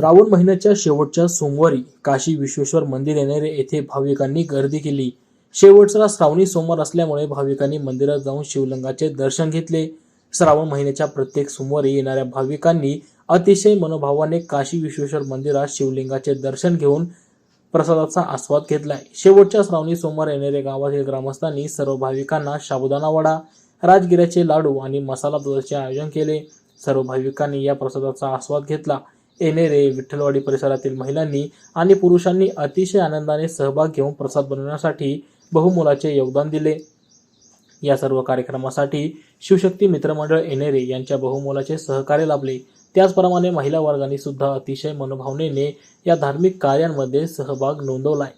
श्रावण महिन्याच्या शेवटच्या सोमवारी काशी विश्वेश्वर मंदिर येणारे येथे भाविकांनी गर्दी केली. शेवटचा श्रावणी सोमवार असल्यामुळे भाविकांनी मंदिरात जाऊन शिवलिंगाचे दर्शन घेतले. श्रावण महिन्याच्या प्रत्येक सोमवारी येणाऱ्या भाविकांनी अतिशय मनोभावाने काशी विश्वेश्वर मंदिरात शिवलिंगाचे दर्शन घेऊन प्रसादाचा आस्वाद घेतलाय. शेवटच्या श्रावणी सोमवार येणाऱ्या गावातील ग्रामस्थांनी सर्व भाविकांना साबुदाणा वडा राजगिऱ्याचे लाडू आणि मसाला दुधाचे आयोजन केले. सर्व भाविकांनी या प्रसादाचा आस्वाद घेतला. येणेरे विठ्ठलवाडी परिसरातील महिलांनी आणि पुरुषांनी अतिशय आनंदाने सहभाग घेऊन प्रसाद बनवण्यासाठी बहुमोलाचे योगदान दिले. या सर्व कार्यक्रमासाठी शिवशक्ती मित्रमंडळ येणेरे यांच्या बहुमोलाचे सहकार्य लाभले. त्याचप्रमाणे महिला वर्गाने सुद्धा अतिशय मनोभावनेने या धार्मिक कार्यांमध्ये सहभाग नोंदवलाय.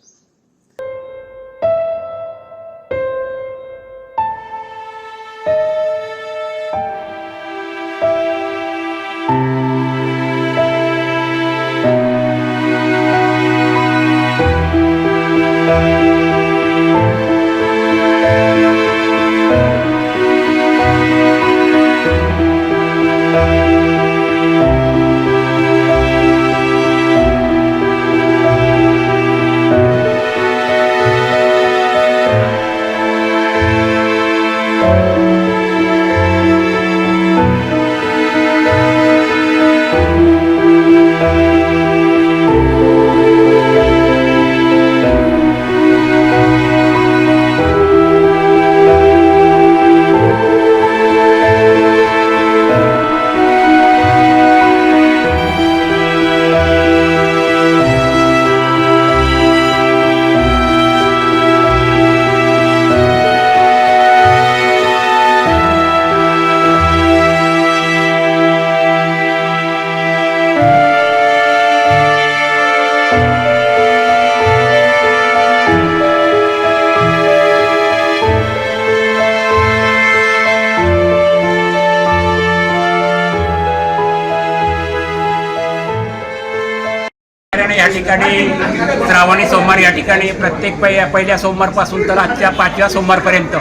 ठिकाणी श्रावणी सोमवार या ठिकाणी प्रत्येक पै पहिल्या सोमवारपासून तर आजच्या पाचव्या सोमवारपर्यंत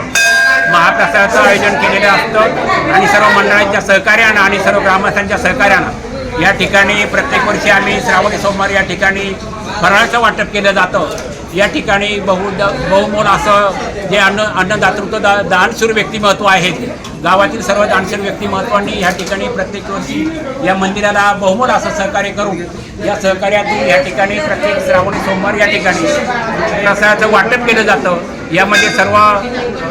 महाप्रसादाचं आयोजन केलेलं असतं आणि सर्व मंडळांच्या सहकार्यानं आणि सर्व ग्रामस्थांच्या सहकार्यानं या ठिकाणी प्रत्येक वर्षी आम्ही श्रावणी सोमवार या ठिकाणी फराळाचं वाटप केलं जातं. या ठिकाणी बहु बहुमोल असं जे अन्न अन्नदातृत्व दा दानशूर व्यक्तिमत्व आहे गावातील सर्व दानशूर व्यक्तिमत्वांनी या ठिकाणी प्रत्येक वर्षी या मंदिराला बहुमोल असं सहकार्य करून या सहकार्यातून या ठिकाणी प्रत्येक श्रावणी सोमवार या ठिकाणी प्रसादाचं वाटप केलं जातं. यामध्ये सर्व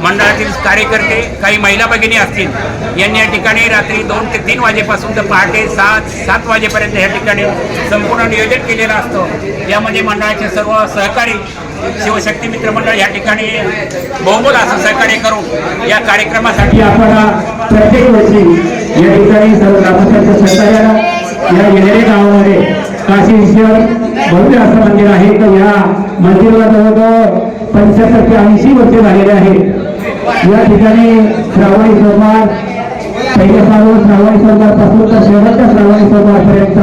मंडळातील कार्यकर्ते काही महिला भगिनी असतील यांनी या ठिकाणी रात्री दोन ते तीन वाजेपासून तर पहाटे सात सात वाजेपर्यंत या ठिकाणी संपूर्ण नियोजन केलेलं असतं. यामध्ये मंडळाचे सर्व सहकारी शिवशक्ती मित्र मंडळ या ठिकाणी बहुमोल असं सहकार्य करून या कार्यक्रमासाठी आपण प्रत्येक वर्षी या ठिकाणी सर्व ग्रामस्थांच्या सहकार्यानं या येणारे गावामध्ये काशी ईश्वर भव्य असं मंदिर आहे. तर या मंदिराला जवळजवळ पंच्याहत्तर ते ऐंशी वर्षे झालेले आहे या ठिकाणी श्रावणी सोमवार पहिल्या श्रावण श्रावणी सोमवारपासून तर शेवटच्या श्रावणी सोमवारपर्यंत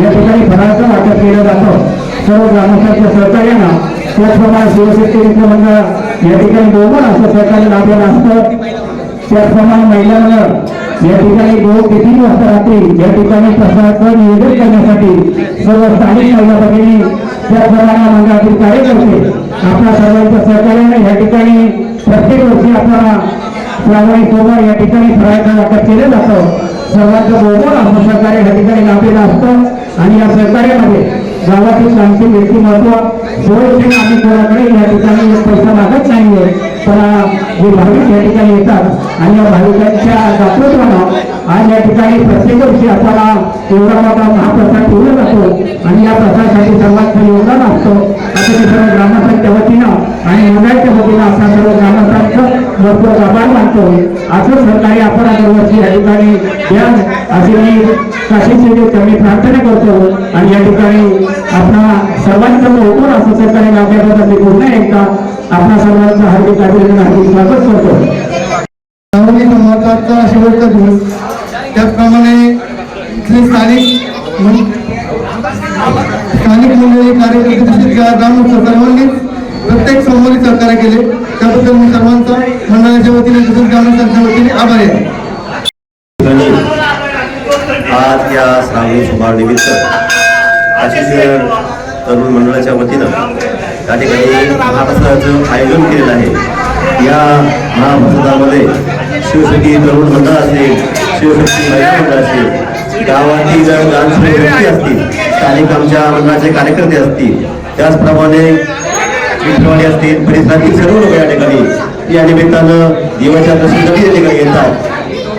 या ठिकाणी फळाचं वाटप केलं जातं. सर्व ग्रामस्थांच्या सहकार्यानं त्याचप्रमाणे शिवशक्ती मित्र मंडळ या ठिकाणी दोघं असं सहकार्य लाभलेलं असतं. त्याचप्रमाणे महिलांना या ठिकाणी दोन किती तीन वाजता रात्री या ठिकाणी प्रसाराचं नियोजन करण्यासाठी सर्व स्थानिक महिला भगिनी त्याचप्रमाणे मंडळातील कार्यकर्ते आपल्या सर्वांच्या सहकार्याने या ठिकाणी प्रत्येक वर्षी आपल्याला श्रावणी सोमवार या ठिकाणी फराळाचं वाटप केलं जातं. सर्वांचं बरोबर असं सहकार्य या ठिकाणी लाभलेलं असतं. आणि या सहकार्यामध्ये गावातील आमचे व्यक्तिमत्व सुरक्षित आम्ही कोणाकडे या ठिकाणी पैसा मागत नाहीये. पण जे भाविक या ठिकाणी येतात आणि या भाविकांच्या दातृत्वानं आज या ठिकाणी प्रत्येक वर्षी आपल्याला एवढा मोठा महाप्रसाद ठेवला जातो आणि या प्रसादासाठी सर्वांचं योगदान असतो. असं मी सर्व ग्रामस्थांच्या वतीनं आणि मंडळाच्या वतीनं आपण भरपूर आभार मानतो असं सरकारी आपण दरवर्षी या ठिकाणी द्या अशी मी काशीचे मी प्रार्थना करतो. आणि या ठिकाणी आपणा सर्वांचं लवकर असं सरकारी लाभल्याबद्दल मी पुन्हा एकदा आपल्या सर्वांचं हार्दिक अभिनंदन हार्दिक स्वागत करतो. महत्त्वाचा संवादाचा शेवटचा दिवस. त्याचप्रमाणे इथले स्थानिक स्थानिक मंडळी कार्यकर्ते तसेच ग्रामस्थ सर्वांनी प्रत्येक सोमवारी सहकार्य केले त्याबद्दल मी सर्वांचा मंडळाच्या वतीने तसेच ग्रामस्थांच्या वतीने आभारी आहे आज या श्रावणी सोमवार निमित्त राष्ट्रीय तरुण मंडळाच्या वतीनं त्या ठिकाणी महाप्रसादाचं आयोजन केलेलं आहे. या महाप्रसादामध्ये शिवशक्ती तरुण मंडळ असेल शिवशक्ती महिला मंडळ असेल गावातील ग्रामसेवक व्यक्ती असतील स्थानिक आमच्या मंडळाचे कार्यकर्ते असतील त्याचप्रमाणे विठवाडी असतील परिसरातील सर्व लोक या ठिकाणी या निमित्तानं देवाच्या दर्शनासाठी या ठिकाणी येतात.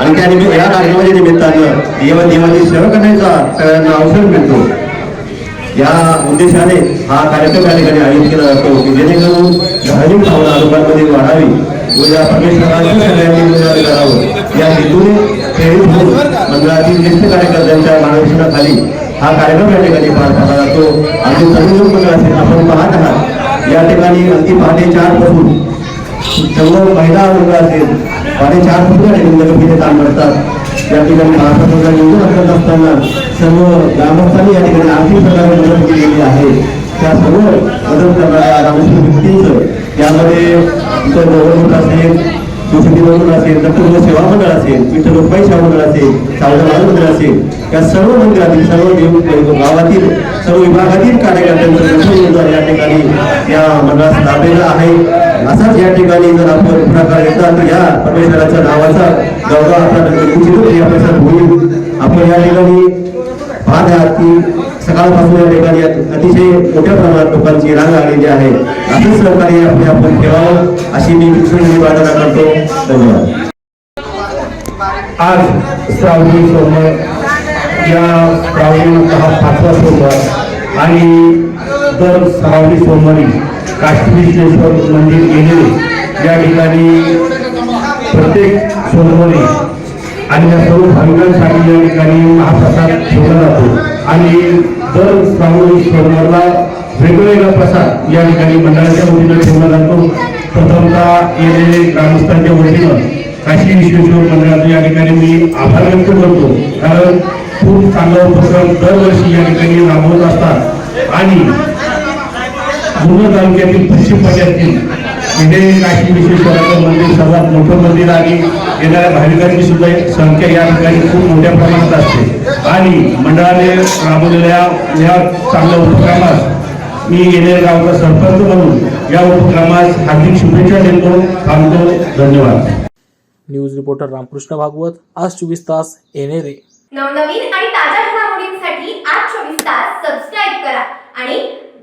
आणि त्या निमित्त या कार्यक्रमाच्या निमित्तानं देवा देवाची सेवा करण्याचा सगळ्यांना अवसर मिळतो. या उद्देशाने हा कार्यक्रम या ठिकाणी आयोजित केला जातो की जेणेकरून धार्मिक भावना लोकांमध्ये वाढावी व या परमेश्वराची सगळ्यांनी गुणगान करावं या हेतूने प्रेरित होऊन मंडळातील ज्येष्ठ कार्यकर्त्यांच्या मार्गदर्शनाखाली हा कार्यक्रम या ठिकाणी पार पाडला जातो. आणि तरुण मंडळ असेल आपण पाहत आहात या ठिकाणी अगदी पहाटे चारपासून सर्व महिला वर्ग असेल पहाटे चारपासून या ठिकाणी काम करतात. या ठिकाणी महाराष्ट्राचा निवडून करत असताना सर्व ग्रामस्थांनी या ठिकाणी आर्थिक प्रकारे मदत केलेली आहे. त्या सर्व मदत करणाऱ्या रामेश्वर व्यक्तींचं यामध्ये इतर गव्हर्नमेंट असेल सुशक्ती मंडळ असेल दत्तगुरु सेवा मंडळ असेल विठ्ठल रुपये सेवा मंडळ असेल सावधान मंडळ असेल या सर्व मंदिरातील सर्व देव गावातील सर्व विभागातील कार्यकर्त्यांचं मोठं योगदान या ठिकाणी या मंडळात लाभलेलं आहे. असाच या ठिकाणी जर आपण पुढाकार घेतला तर या परमेश्वराच्या नावाचा गौरव आपला होईल? आपण या ठिकाणी पाहत आहात की सकाळपासून या ठिकाणी अतिशय मोठ्या प्रमाणात लोकांची रांग आलेली आहे असंच सहकार्य आपण आपण ठेवावं अशी मी विश्वास प्रार्थना करतो. धन्यवाद. आज श्रावणी सोमवार या श्रावणी हा पाचवा सोमवार आणि दर श्रावणी सोमवारी काश्मीर मंदिर गेलेले. या ठिकाणी प्रत्येक सोमवारी आणि या सर्व भाविकांसाठी या ठिकाणी महाप्रसाद ठेवला जातो. आणि दर श्रावणी सोमवारला वेगवेगळा प्रसाद या ठिकाणी मंडळाच्या वतीनं ठेवला जातो. प्रथमतः येणे ग्रामस्थांच्या वतीनं काशी विश्वेश्वर मंडळाचं या ठिकाणी मी आभार व्यक्त करतो. कारण खूप चांगला उपक्रम दरवर्षी या ठिकाणी राबवत असतात. आणि जुन्नर तालुक्यातील पश्चिम पट्ट्यातील इथे काशी विश्वेश्वराचं मंदिर सर्वात मोठं मंदिर आणि येणाऱ्या भाविकांची सुद्धा संख्या या ठिकाणी खूप मोठ्या प्रमाणात असते. आणि मंडळाने राबवलेल्या या चांगल्या उपक्रमास मी येणाऱ्या गावचा सरपंच म्हणून या उपक्रमास हार्दिक शुभेच्छा देतो. थांबतो धन्यवाद. न्यूज रिपोर्टर रामकृष्ण भागवत आज चोवीस तास येणेरे नवनवीन आणि ताज्या घडामोडींसाठी आज चोवीस तास सबस्क्राईब करा आणि